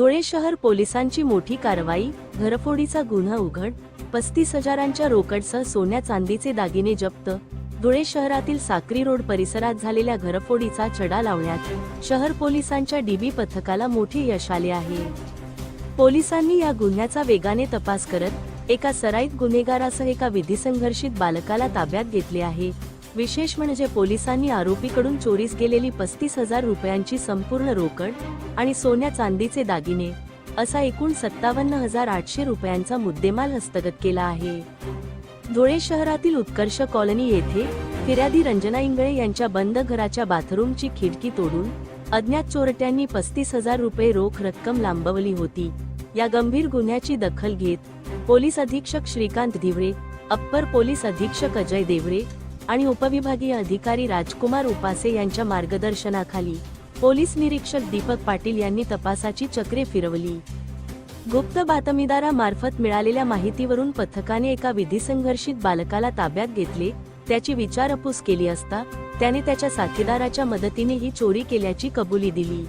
धुळे शहर पोलिसांची मोठी कारवाई घरफोडीचा गुन्हा उघड पस्तीस हजारांच्या रोकडसह सोन्या चांदीचे दागिने जप्त धुळे शहरातील साक्री रोड परिसरात झालेल्या घरफोडीचा छडा लावण्यात शहर पोलिसांच्या डीबी पथकाला मोठे यश आले आहे. पोलिसांनी या गुन्ह्याचा वेगाने तपास करत एका सराईत गुन्हेगारासह एका विधिसंघर्षित बालकाला ताब्यात घेतले आहे. विशेष म्हणजे पोलिसांनी आरोपीकडून चोरीस गेलेली पस्तीस हजार रुपयांची संपूर्ण रोकड आणि सोन्या चांदीचे दागिने असा एकूण सत्तावन्न हजार आठशे रुपयांचा मुद्देमाल हस्तगत केला आहे. धुळे शहरातील उत्कर्ष कॉलनी येथे फिर्यादी रंजना इंगळे यांच्या बंद घराच्या बाथरूमची खिडकी तोडून अज्ञात चोरट्यांनी पस्तीस हजार रुपये रोख रक्कम लांबवली होती. या गंभीर गुन्ह्याची दखल घेत पोलीस अधीक्षक श्रीकांत धिवरे अप्पर पोलीस अधीक्षक अजय देवरे आणि उपविभागीय अधिकारी राजकुमार उपासे यांच्या मार्गदर्शनाखाली पोलीस निरीक्षक दीपक पाटील यांनी तपासाची चक्रे फिरवली. गुप्त बातमीदारामार्फत मिळालेल्या माहितीवरून पथकाने एका विधिसंघर्षित बालकाला ताब्यात घेतले त्याची विचारपूस केली असता त्याने त्याच्या साथीदाराच्या मदतीने ही चोरी केल्याची कबुली दिली.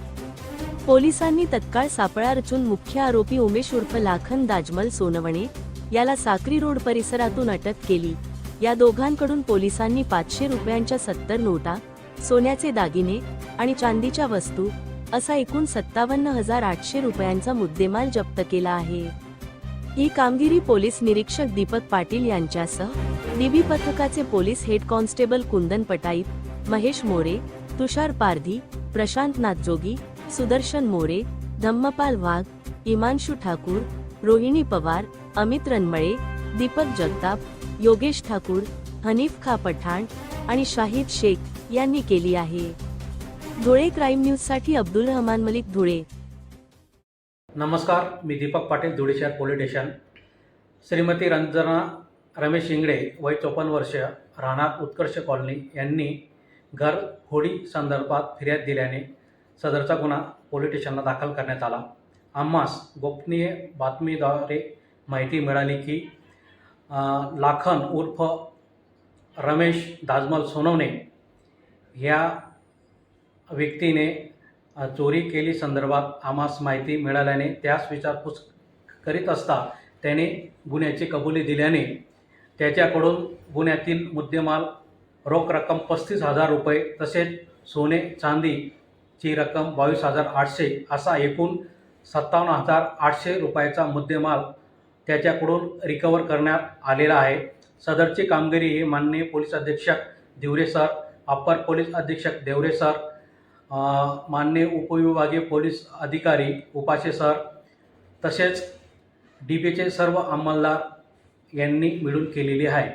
पोलिसांनी तत्काळ सापळा रचून मुख्य आरोपी उमेश उर्फ लाखन दाजमल सोनवणे याला साक्री रोड परिसरातून अटक केली. या दोघांकडून पोलिसांनी पाचशे रुपयांच्या सत्तर नोटा सोन्याचे दागिने आणि चांदीच्या वस्तू असा एकूण सत्तावन्न हजार आठशे रुपयांचा मुद्देमाल जप्त केला आहे. ही कामगिरी पोलीस निरीक्षक दीपक पाटील यांच्यासह डीबी पथकाचे police head constable Kundan Patait Mahesh More Tushar Pardhi Prashant Nathjogi Sudarshan More Dhammapal Wagh Imanshu Thakur Rohini Pawar Amit Ranmale Deepak Jagtap Yogesh Thakur Hanif Kha Pathan आणि शाहिद शेख यांनी केली आहे. धुळे क्राईम न्यूजसाठी अब्दुल रहमान मलिक धुळे. नमस्कार मी दीपक पाटील धुळे शहर पोलीस स्टेशन. श्रीमती रंजना रमेश इंगडे वय चोपन्न वर्ष राहणार उत्कर्ष कॉलनी यांनी घर होडी संदर्भात फिर्याद दिल्याने सदरचा गुन्हा पोलीस स्टेशनला दाखल करण्यात आला. आम्हास गोपनीय बातमीद्वारे माहिती मिळाली की लाखन उर्फ रमेश दाजमल सोनवणे ह्या व्यक्तीने चोरी केली संदर्भात आम्हास माहिती मिळाल्याने त्यास विचारपूस करीत असता त्याने गुन्ह्याची कबुली दिल्याने त्याच्याकडून गुन्ह्यातील मुद्देमाल रोख रक्कम पस्तीस हजार रुपये तसेच सोने चांदीची रक्कम बावीस हजार आठशे असा एकूण सत्तावन्न हजार आठशे रुपयाचा मुद्देमाल त्याच्याकडून रिकवर करण्यात आलेला आहे. सदरची कामगिरी ही माननीय पोलीस अधीक्षक दिवरे सर अप्पर पोलीस अधीक्षक देवरे सर माननीय उपविभागीय पोलीस अधिकारी उपाशे सर तसेच डी पीचे सर्व अंमलदार यांनी मिळून केलेली आहे.